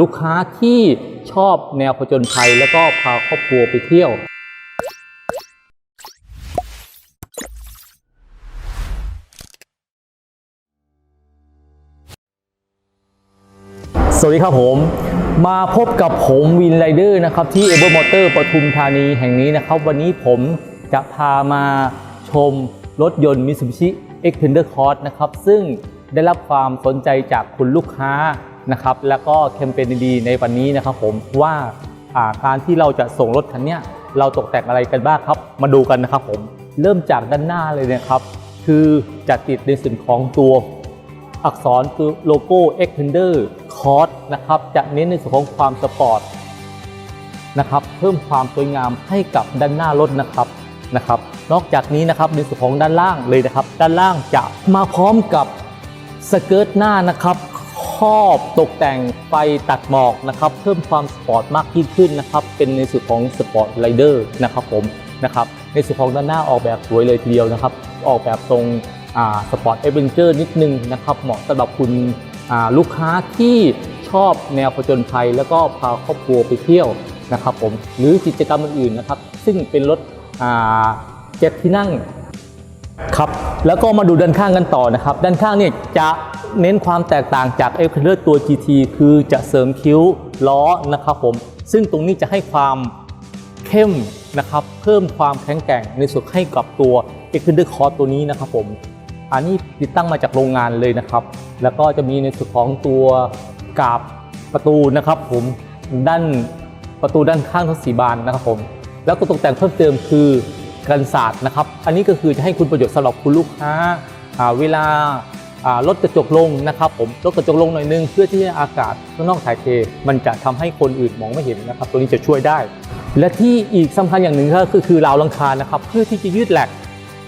ลูกค้าที่ชอบแนวผจญภัย แล้วก็พาครอบครัวไปเที่ยว สวัสดีครับผม มาพบกับผมวินไรเดอร์นะครับ ที่เอเบอร์มอเตอร์ปทุมธานีแห่งนี้นะครับ วันนี้ผมจะพามาชมรถยนต์ Mitsubishi Xpander Cross นะครับ ซึ่งได้รับความสนใจจากคุณลูกค้า นะครับแล้วก็แคมเปญดีๆในวันนี้นะครับผมว่าการที่เราจะส่งรถคันนี้เราตกแต่งอะไรกันบ้างครับ มาดูกันนะครับผมเริ่มจากด้านหน้าเลยนะครับ คือจะติดในส่วนของตัวอักษรคือโลโก้ Extender Cross นะครับจะเน้นในส่วนของความสปอร์ตนะครับเพิ่มความสวยงามให้กับด้านหน้ารถนะครับนะครับ นอกจากนี้นะครับในส่วนของด้านล่างเลยนะครับ ด้านล่างจะมาพร้อมกับสเกิร์ตหน้านะครับ ครอบตกแต่งไฟตัดหมอกนะครับเพิ่มความสปอร์ตมากยิ่งขึ้นนะครับเป็นในส่วนของสปอร์ตไรเดอร์นะครับผมนะครับในส่วนของด้านหน้าออกแบบสวยเลยทีเดียวนะครับ ออกแบบทรงสปอร์ตเอเวนเจอร์นิดนึงนะครับเหมาะสำหรับคุณลูกค้าที่ชอบแนวผจญภัย แล้วก็พาครอบครัวไปเที่ยวนะครับผมหรือกิจกรรมอื่นๆนะครับ ซึ่งเป็นรถเจ็ดที่นั่งครับแล้วก็มาดูด้านข้างกันต่อนะครับ ด้านข้างเนี่ยจะ เน้นความแตกต่างจาก e x p e r i o r ตัว GT คือจะเสริมคิ้วล้อนะครับผม ซึ่งตรงนี้จะให้ความเข้มนะครับเพิ่มความแข็งแกร่งในส่วนให้กับตัว e x p e r i o r Cross ตัวนี้นะครับผมอันนี้ติดตั้งมาจากโรงงานเลยนะครับ แล้วก็จะมีในส่วนของตัวกาบประตูนะครับผมด้านประตูด้านข้างทั้งสีบานนะครับผมแล้วก็ตกแต่งเพิ่มเติมคือกันศาสตร์นะครับ อันนี้ก็คือจะให้คุณประโยชน์สำหรับคุณลูกค้าเวลา ลดกระจกลงนะครับผมลดกระจกลงหน่อยนึงเพื่อที่อากาศข้างนอกถ่ายเท มันจะทำให้คนอื่นมองไม่เห็นนะครับ ตัวนี้จะช่วยได้ และที่อีกสำคัญอย่างหนึ่งก็คือคือราวลังคานะครับเพื่อที่จะยืดแหลก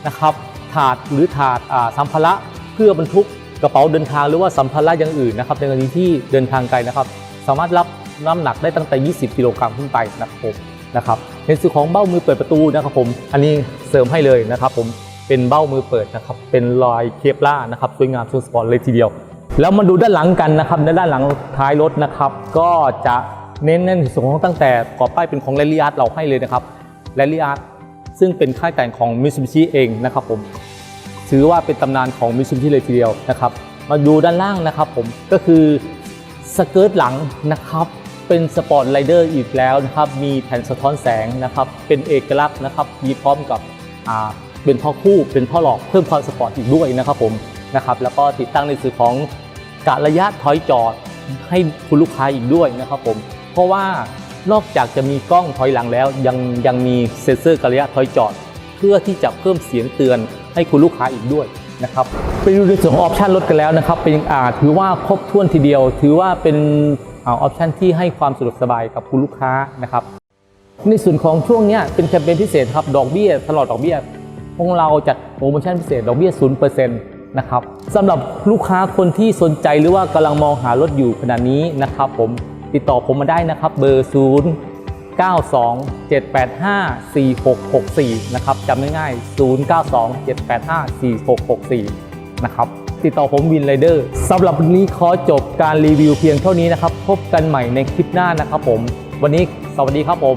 นะครับถาดหรือถาดสัมภาระเพื่อบรรทุกกระเป๋าเดินทางหรือว่าสัมภาระอย่างอื่นนะครับในกรณีที่เดินทางไกลนะครับ สามารถรับน้ำหนักได้ตั้งแต่ 20 กิโลกรัมขึ้นไปนะครับผมนะครับในส่วนของเบ้ามือเปิดประตูนะครับผม อันนี้เสริมให้เลยนะครับผม เป็นเบ้ามือเปิดนะครับ เป็นรอยเคปล่านะครับสวยงามสุดสปอร์ตเลยทีเดียว แล้วมาดูด้านหลังกันนะครับในด้านหลังท้ายรถนะครับ ก็จะเน้นในส่วนของตั้งแต่กรอบป้ายเป็นของแรลลี่อาร์ตเราให้เลยนะครับแรลลี่อาร์ตซึ่งเป็นค่ายแต่งของ Mitsubishi เองนะครับผมถือว่าเป็นตำนานของ Mitsubishi เลยทีเดียวนะครับ มาดูด้านล่างนะครับผมก็คือสเกิร์ตหลังนะครับเป็นสปอร์ตไรเดอร์อีกแล้วนะครับ มีแผ่นสะท้อนแสงนะครับ เป็นเอกลักษณ์นะครับ มีพร้อมกับอา เป็นท่อคู่เป็นท่อหลอกเพิ่มความสปอร์ตอีกด้วยนะครับผมนะครับแล้วก็ติดตั้งในส่วนของกะระยะถอยจอดให้คุณลูกค้าอีกด้วยนะครับผมเพราะว่านอกจากจะมีกล้องถอยหลังแล้วยังยังมีเซ็นเซอร์กระยะถอยจอด เพื่อที่จะเพิ่มเสียงเตือนให้คุณลูกค้าอีกด้วยนะครับไปดูในส่วนของออปชันรถกันแล้วนะครับเป็นอ่าถือว่าครบถ้วนทีเดียว ถือว่าเป็นออปชันที่ให้ความสะดวกสบายกับคุณลูกค้านะครับในส่วนของช่วงนี้เป็นแคมเปญพิเศษครับดอกเบี้ยตลอดดอกเบี้ย พวกเราจัดโปรโมชั่นพิเศษดอกเบี้ย0%นะครับสำหรับลูกค้าคนที่สนใจหรือว่ากำลังมองหารถอยู่ขณะนี้นะครับ ผมติดต่อผมมาได้นะครับ เบอร์ 0 92 785 4664 นะครับจำง่ายๆ 092 785 4664 นะครับ ติดต่อผมวินไรเดอร์สำหรับวันนี้ขอจบการรีวิวเพียงเท่านี้นะครับ พบกันใหม่ในคลิปหน้านะครับผม วันนี้สวัสดีครับผม